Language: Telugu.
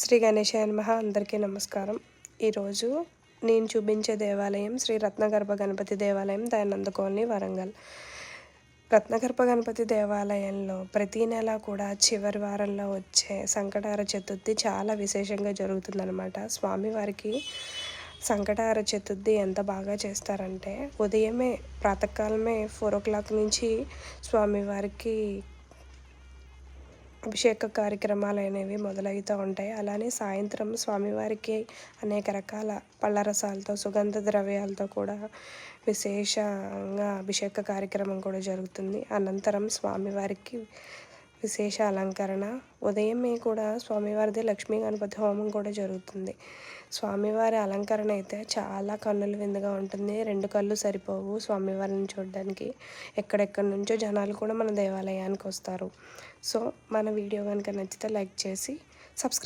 శ్రీ గణేశాయ నమః. అందరికీ నమస్కారం. ఈరోజు నేను చూపించే దేవాలయం శ్రీ రత్నగర్భ గణపతి దేవాలయం దయానంద కాలనీ వరంగల్. రత్నగర్భ గణపతి దేవాలయంలో ప్రతీ నెల కూడా చివరి వారంలో వచ్చే సంకటార చతుర్థి చాలా విశేషంగా జరుగుతుందన్నమాట. స్వామివారికి సంకటార చతుర్థి ఎంత బాగా చేస్తారంటే ఉదయమే ప్రాతకాలమే ఫోర్ ఓ క్లాక్ నుంచి స్వామివారికి అభిషేక కార్యక్రమాలు అనేవి మొదలవుతూ ఉంటాయి. అలానే సాయంత్రం స్వామివారికి అనేక రకాల పళ్ళ రసాలతో సుగంధ ద్రవ్యాలతో కూడా విశేషంగా అభిషేక కార్యక్రమం కూడా జరుగుతుంది. అనంతరం స్వామివారికి విశేష అలంకరణ. ఉదయమే కూడా స్వామివారిది లక్ష్మీ గణపతి హోమం కూడా జరుగుతుంది. స్వామివారి అలంకరణ అయితే చాలా కన్నుల విందుగా ఉంటుంది. రెండు కళ్ళు సరిపోవు స్వామివారిని చూడడానికి. ఎక్కడెక్కడి నుంచో జనాలు కూడా మన దేవాలయానికి వస్తారు. సో మన వీడియో కనుక నచ్చితే లైక్ చేసి సబ్స్క్రైబ్